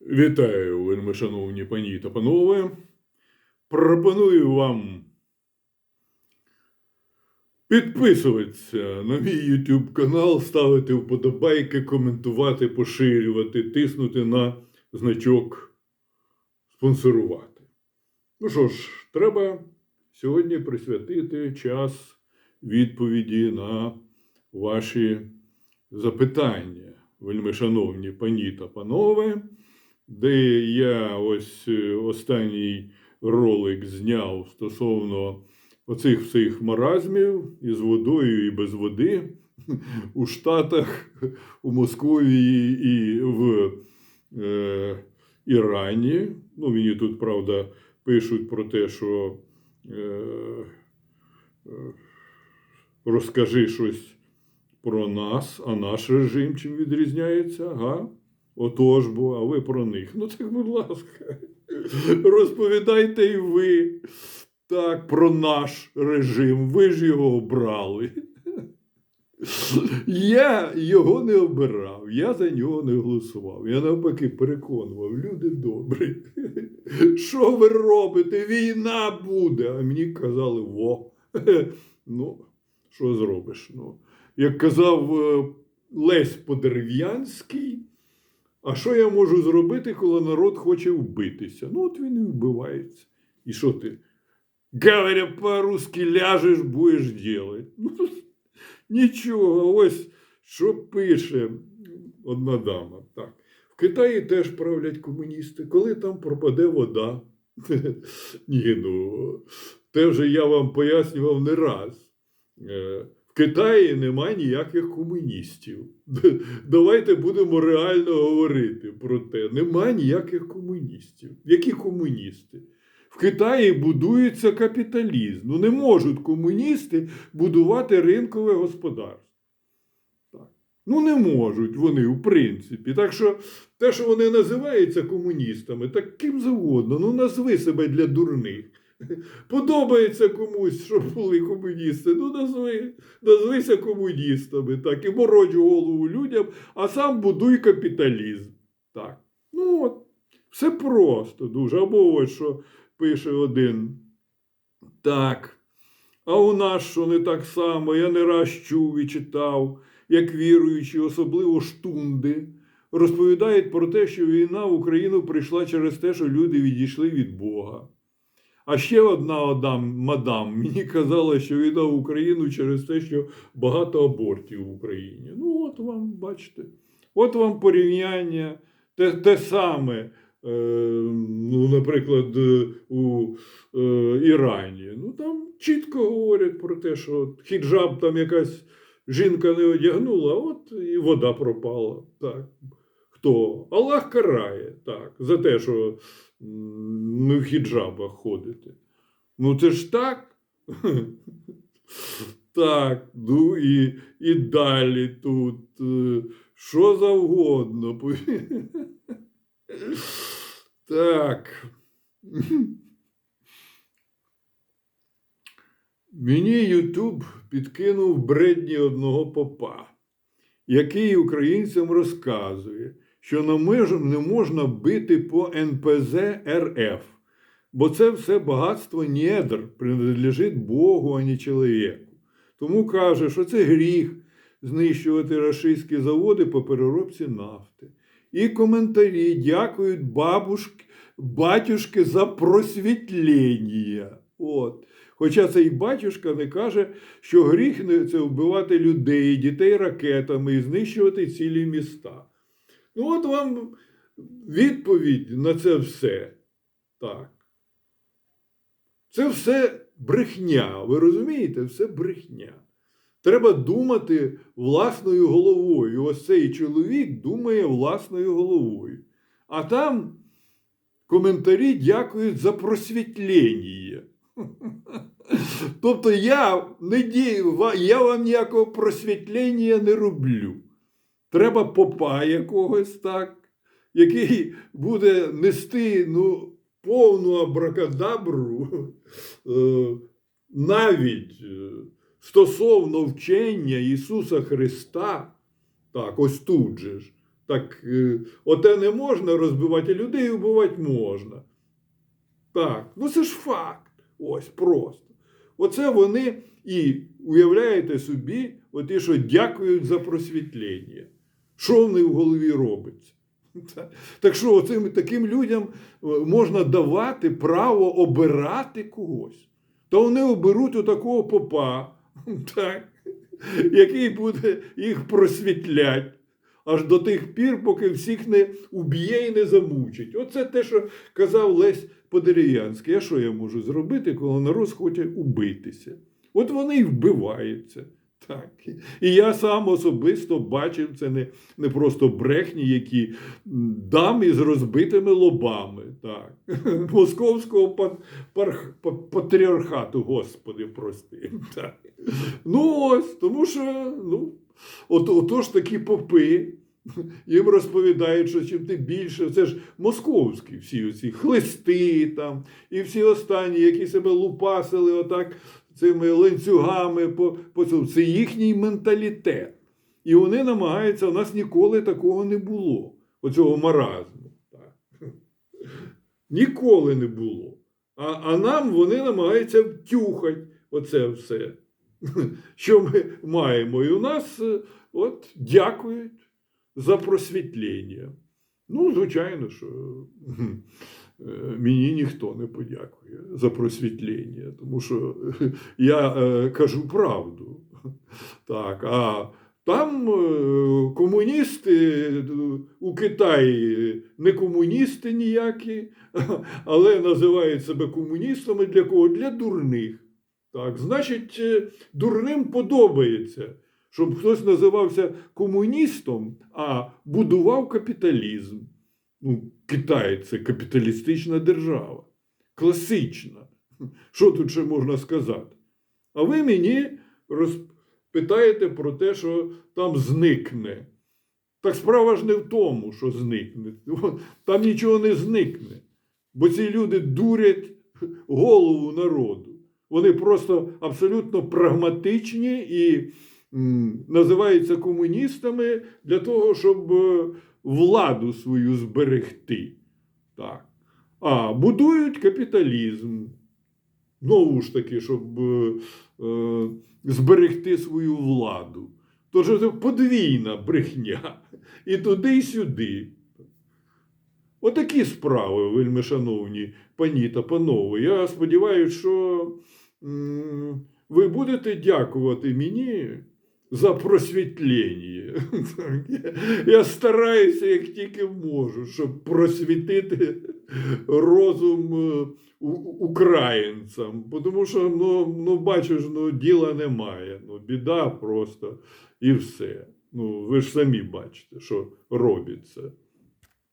Вітаю, вельми шановні пані та панове. Пропоную вам підписуватися на мій YouTube канал, ставити вподобайки, коментувати, поширювати, тиснути на значок спонсорувати. Ну що ж, треба сьогодні присвятити час відповіді на ваші запитання, вельми шановні пані та панове де я ось е, останній ролик зняв стосовно оцих всіх маразмів із водою і без води у Штатах, у Московії і в е, Ірані. Ну, мені тут, правда, пишуть про те, що е, е, розкажи щось про нас, а наш режим чим відрізняється, га? Отож бо, а ви про них. Ну так, будь ласка, розповідайте і ви так про наш режим. Ви ж його обрали. Я його не обирав, я за нього не голосував. Я навпаки переконував, люди добрі. Що ви робите? Війна буде. А мені казали, во. Ну, що зробиш? Ну, як казав е, Лесь Подерев'янський, а що я можу зробити, коли народ хоче вбитися? Ну, от він і вбивається. І що ти? Говоря по-русски, ляжеш, будеш делать. Ну, нічого, ось що пише одна дама. Так. В Китаї теж правлять комуністи. Коли там пропаде вода? Ні, ну, те вже я вам пояснював не раз. Китаї немає ніяких комуністів. Давайте будемо реально говорити про те. Нема ніяких комуністів. Які комуністи? В Китаї будується капіталізм. Ну не можуть комуністи будувати ринкове господарство. Так. Ну не можуть вони, в принципі. Так що те, що вони називаються комуністами, так ким завгодно, ну назви себе для дурних. Подобається комусь, щоб були комуністи. Ну, назви, назвися комуністами, так, і морочь голову людям, а сам будуй капіталізм. Так. Ну от, все просто дуже. Або ось що пише один. Так. А у нас що не так само, я не раз чув і читав, як віруючі, особливо штунди, розповідають про те, що війна в Україну прийшла через те, що люди відійшли від Бога. А ще одна одам, мадам мені казала, що війна в Україну через те, що багато абортів в Україні. Ну, от вам, бачите, от вам порівняння, те, те саме, е, ну, наприклад, е, у е, Ірані. Ну, там чітко говорять про те, що хіджаб там якась жінка не одягнула, от і вода пропала. Так. Хто? Аллах карає так, за те, що м, не в хіджабах ходите. Ну це ж так. Так, ну і, і далі тут е, що завгодно. Так. Мені Ютуб підкинув бредні одного попа, який українцям розказує, що не мож- не можна бити по НПЗ РФ, бо це все багатство недр принадлежить Богу, а не чоловіку. Тому каже, що це гріх знищувати рашистські заводи по переробці нафти. І коментарі дякують бабушки, батюшки за просвітлення. От. Хоча цей батюшка не каже, що гріх це вбивати людей, дітей ракетами і знищувати цілі міста. Ну, от вам відповідь на це все. Так. Це все брехня. Ви розумієте? Все брехня. Треба думати власною головою. Ось цей чоловік думає власною головою. А там коментарі дякують за просвітлення. Тобто я не дію, я вам ніякого просвітлення не роблю. Треба попа якогось так, який буде нести ну, повну абракадабру е, навіть е, стосовно вчення Ісуса Христа. Так, ось тут же ж. Так, е, оте не можна розбивати, а людей вбивати можна. Так, ну це ж факт. Ось просто. Оце вони і уявляєте собі, оті, що дякують за просвітлення. Що в них в голові робиться? Так- що оцим таким людям е, можна давати право обирати когось. То вони оберуть отакого попа, так, який буде їх просвітлять аж до тих пір, поки всіх не уб'є і не замучить. Оце те, що казав Лесь Подерев'янський. А що я можу зробити, коли народ хоче убитися? От вони і вбиваються. Так. І я сам особисто бачив це не, не просто брехні, які м, дами з розбитими лобами. Так. Московського патріархату, господи, прости. Так. Ну ось, тому що ну, от, отож такі попи. Їм розповідають, що чим ти більше, це ж московські всі ці хлисти там, і всі останні, які себе лупасили отак цими ланцюгами по, по. Це їхній менталітет. І вони намагаються, у нас ніколи такого не було, оцього маразму. Так. Ніколи не було. А, а нам вони намагаються втюхати оце все, що ми маємо. І у нас е, от дякують за просвітлення. Ну, звичайно, що мені ніхто не подякує за просвітлення, тому що е, я е, кажу правду. Так, а там е, комуністи е, у Китаї не комуністи ніякі, але називають себе комуністами для кого? Для дурних. Так, значить, е, дурним подобається, щоб хтось називався комуністом, а будував капіталізм. Ну, Китай це капіталістична держава, класична. Що тут ще можна сказати? А ви мені розпитаєте про те, що там зникне. Так справа ж не в тому, що зникне. Там нічого не зникне. Бо ці люди дурять голову народу. Вони просто абсолютно прагматичні і називаються комуністами для того, щоб е, владу свою зберегти. Так. А будують капіталізм. Знову ж таки, щоб е, е, зберегти свою владу. Тож це подвійна брехня. І туди, і сюди. Отакі справи, вельми шановні пані та панове. Я сподіваюся, що м, ви будете дякувати мені за просвітлення. Я- стараюся, як тільки можу, щоб просвітити розум е, українцям. Тому що, ну, ну бачиш, ну, діла немає. Ну, біда просто і все. Ну, ви ж самі бачите, що робиться.